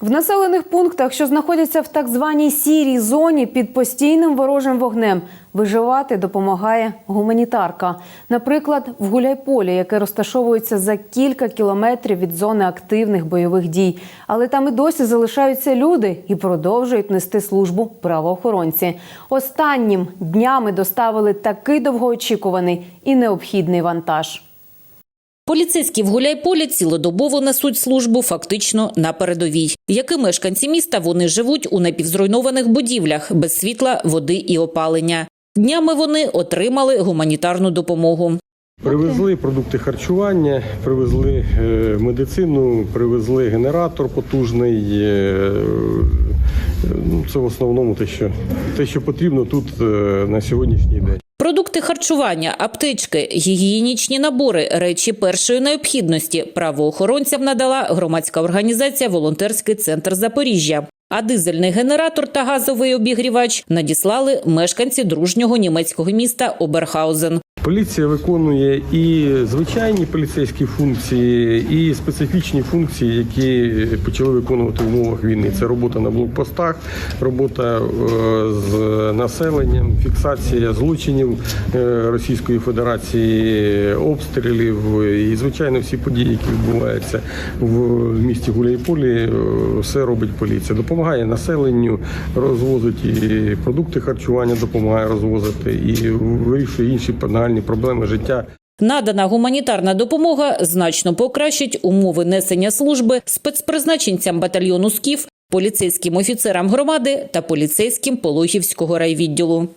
В населених пунктах, що знаходяться в так званій сірій зоні під постійним ворожим вогнем, виживати допомагає гуманітарка. Наприклад, в Гуляйполі, яке розташовується за кілька кілометрів від зони активних бойових дій. Але там і досі залишаються люди і продовжують нести службу правоохоронці. Останнім днями доставили такий довгоочікуваний і необхідний вантаж. Поліцейські в Гуляйполі цілодобово несуть службу фактично на передовій. Як і мешканці міста, вони живуть у напівзруйнованих будівлях без світла, води і опалення. Днями вони отримали гуманітарну допомогу. Привезли продукти харчування, привезли е, медицину, привезли генератор потужний. е, ну, Це в основному те, що, те, що потрібно тут е, на сьогоднішній день. Продукти харчування, аптечки, гігієнічні набори, речі першої необхідності правоохоронцям надала громадська організація Волонтерський центр Запоріжжя. А дизельний генератор та газовий обігрівач надіслали мешканці дружнього німецького міста Оберхаузен. Поліція виконує і звичайні поліцейські функції, і специфічні функції, які почали виконувати в умовах війни. Це робота на блокпостах, робота е, з населенням, фіксація злочинів е, Російської Федерації, обстрілів і звичайно всі події, які відбуваються в місті Гуляйполі, е, все робить поліція. Допомагає населенню, розвозить і продукти харчування, допомагає розвозити і вирішує інші нагальні проблеми життя. Надана гуманітарна допомога значно покращить умови несення служби спецпризначенцям батальйону СКІФ, поліцейським офіцерам громади та поліцейським Пологівського райвідділу.